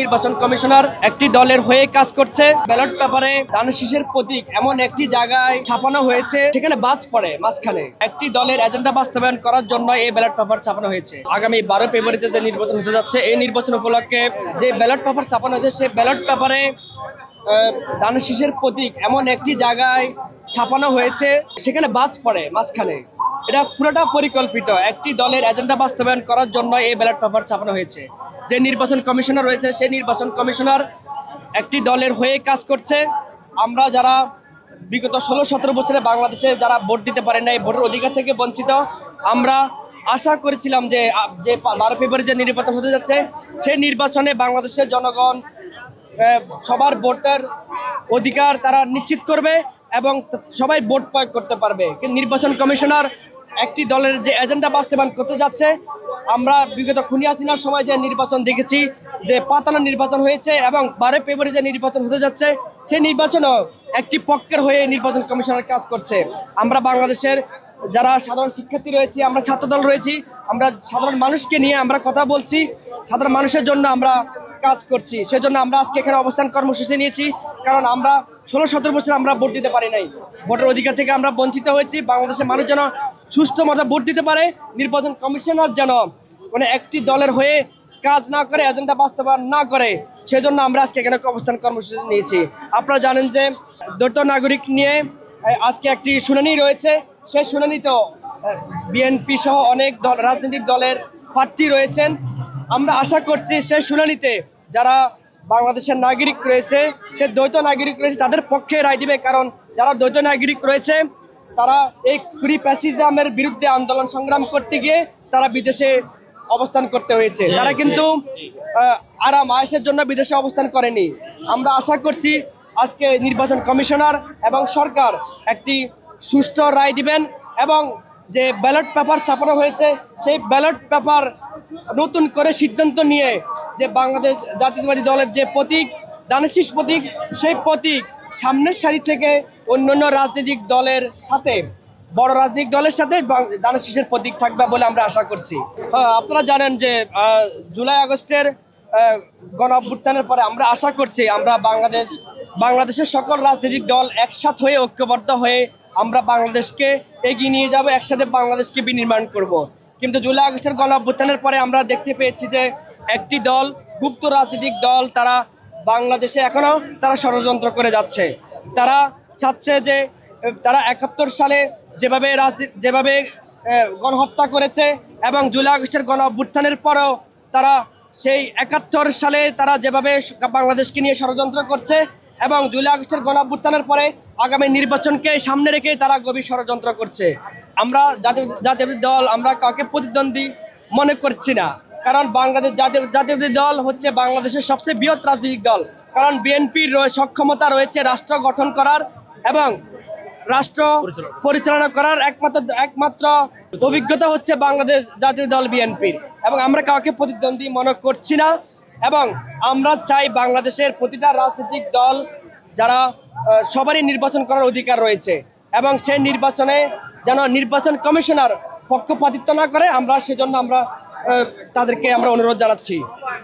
নির্বাচন কমিশনার একটি দলের হয়ে কাজ করছে। ব্যালট পেপারে ধানের শীষের প্রতীক এমন একটি জায়গায় ছাপানো হয়েছে সেখানে বাজ পড়ে মাঝখানে। একটি দলের এজেন্ডা বাস্তবায়ন করার জন্য এই ব্যালট পেপার ছাপানো হয়েছে। আগামী বারো ফেব্রুয়ারিতে যে নির্বাচন হতে যাচ্ছে, এই নির্বাচন উপলক্ষে যে ব্যালট পেপার ছাপানো হয়েছে, সেই ব্যালট পেপারে ধানের শীষের প্রতীক এমন একটি জায়গায় ছাপানো হয়েছে, সেখানে বাজ পড়ে মাঝখানে। এটা পুরোটা পরিকল্পিত। একটি দলের এজেন্ডা বাস্তবায়ন করার জন্য এই ব্যালট পেপার ছাপানো হয়েছে। যে নির্বাচন কমিশনার রয়েছে, সেই নির্বাচন কমিশনার একটি দলের হয়ে কাজ করছে। আমরা যারা বিগত ষোলো সতেরো বছরে বাংলাদেশে যারা ভোট দিতে পারে নাই, ভোটের অধিকার থেকে বঞ্চিত, আমরা আশা করেছিলাম যে যে বারো ফেব্রুয়ারি যে নির্বাচন হতে যাচ্ছে, সেই নির্বাচনে বাংলাদেশের জনগণ সবার ভোটের অধিকার তারা নিশ্চিত করবে এবং সবাই ভোট প্রয়োগ করতে পারবে। নির্বাচন কমিশনার একটি দলের যে এজেন্ডা বাস্তবায়ন করতে যাচ্ছে আমরা বিগত খুনি হাসিনার সময় যে নির্বাচন দেখেছি, যে পাতানো নির্বাচন হয়েছে এবং বারো ফেব্রুয়ারি যে নির্বাচন হতে যাচ্ছে, সেই নির্বাচনও একটি পক্ষের হয়ে নির্বাচন কমিশনার কাজ করছে। আমরা বাংলাদেশের যারা সাধারণ শিক্ষার্থী রয়েছি, আমরা ছাত্রদল রয়েছি, আমরা সাধারণ মানুষকে নিয়ে আমরা কথা বলছি, সাধারণ মানুষের জন্য আমরা কাজ করছি। সেজন্য আমরা আজকে এখানে অবস্থান কর্মসূচি নিয়েছি, কারণ আমরা ষোলো সতেরো বছর আমরা ভোট দিতে পারি নাই। ভোটের অধিকার থেকে আমরা বঞ্চিত হয়েছি, বাংলাদেশের মানুষ যেন সুস্থ মতো ভোট দিতে পারে। নির্বাচন কমিশনার যেন কোনো একটি দলের হয়ে কাজ না করে, এজেন্ডা বাস্তবায়ন না করে, সেজন্য আমরা আজকে এখানে অবস্থান কর্মসূচি নিয়েছি। আপনারা জানেন যে দ্বৈত নাগরিক নিয়ে আজকে একটি শুনানি রয়েছে। সেই শুনানিতেও বিএনপি সহ অনেক দল, রাজনৈতিক দলের প্রার্থী রয়েছেন। আমরা আশা করছি সেই শুনানিতে যারা বাংলাদেশের নাগরিক রয়েছে, সে দ্বৈত নাগরিক রয়েছে, তাদের পক্ষে রায় দিবে, কারণ যারা দ্বৈত নাগরিক রয়েছে তারা এই ফ্রি প্যাসিজমের বিরুদ্ধে আন্দোলন সংগ্রাম করতে গিয়ে তারা বিদেশে অবস্থান করতে হয়েছে। তারা কিন্তু আরাম আয়েসের জন্য বিদেশে অবস্থান করেনি। আমরা আশা করছি আজকে নির্বাচন কমিশনার এবং সরকার একটি সুষ্ঠু রায় দিবেন এবং যে ব্যালট পেপার ছাপানো হয়েছে সেই ব্যালট পেপার নতুন করে সিদ্ধান্ত নিয়ে যে বাংলাদেশ জাতীয়তাবাদী দলের যে প্রতীক দানশীষ প্রতীক সেই প্রতীক সামনের সারি থেকে অন্যান্য রাজনৈতিক দলের সাথে বড় রাজনৈতিক দলের সাথে দানশীষের প্রতীক থাকবে বলে আমরা আশা করছি হ্যাঁ, আপনারা জানেন যে জুলাই আগস্টের গণ অভ্যুত্থানের পরে আমরা আশা করছি আমরা বাংলাদেশ বাংলাদেশের সকল রাজনৈতিক দল একসাথ হয়ে ঐক্যবদ্ধ হয়ে আমরা বাংলাদেশকে এগিয়ে নিয়ে যাব একসাথে বাংলাদেশকে বিনির্মাণ করব। কিন্তু জুলাই আগস্টের গণ অভ্যুত্থানের পরে আমরা দেখতে পেয়েছি যে একটি দল গুপ্ত রাজনৈতিক দল তারা বাংলাদেশে এখনও তারা ষড়যন্ত্র করে যাচ্ছে তারা চাচ্ছে যে তারা একাত্তর সালে যেভাবে রাজনীতি, যেভাবে গণহত্যা করেছে এবং জুলাই আগস্টের গণ অভ্যুত্থানের পরেও তারা সেই একাত্তর সালে তারা যেভাবে বাংলাদেশকে নিয়ে ষড়যন্ত্র করছে এবং জুলাই আগস্টের গণ অভ্যুত্থানের পরে আগামী নির্বাচনকে সামনে রেখে তারা গভীর ষড়যন্ত্র করছে। আমরা জাতীয় জাতীয় দল, আমরা কাউকে প্রতিদ্বন্দ্বী মনে করছি না। কারণ বাংলাদেশ জাতীয়, জাতীয়বাদী দল হচ্ছে বাংলাদেশের সবচেয়ে বৃহৎ রাজনৈতিক দল। কারণ বিএনপির সক্ষমতা রয়েছে রাষ্ট্র গঠন করার এবং রাষ্ট্র পরিচালনা। করার একমাত্র একমাত্র অভিজ্ঞতা হচ্ছে বাংলাদেশ জাতীয় দল বিএনপির। এবং আমরা কাউকে প্রতিদ্বন্দ্বী মনে করছি না। এবং আমরা চাই বাংলাদেশের প্রতিটা রাজনৈতিক দল যারা সবারই নির্বাচন করার অধিকার রয়েছে। এবং সেই নির্বাচনে যেন নির্বাচন কমিশনার পক্ষপাতিত্ব না করে আমরা সেজন্য আমরা তাদেরকে আমরা অনুরোধ জানাচ্ছি।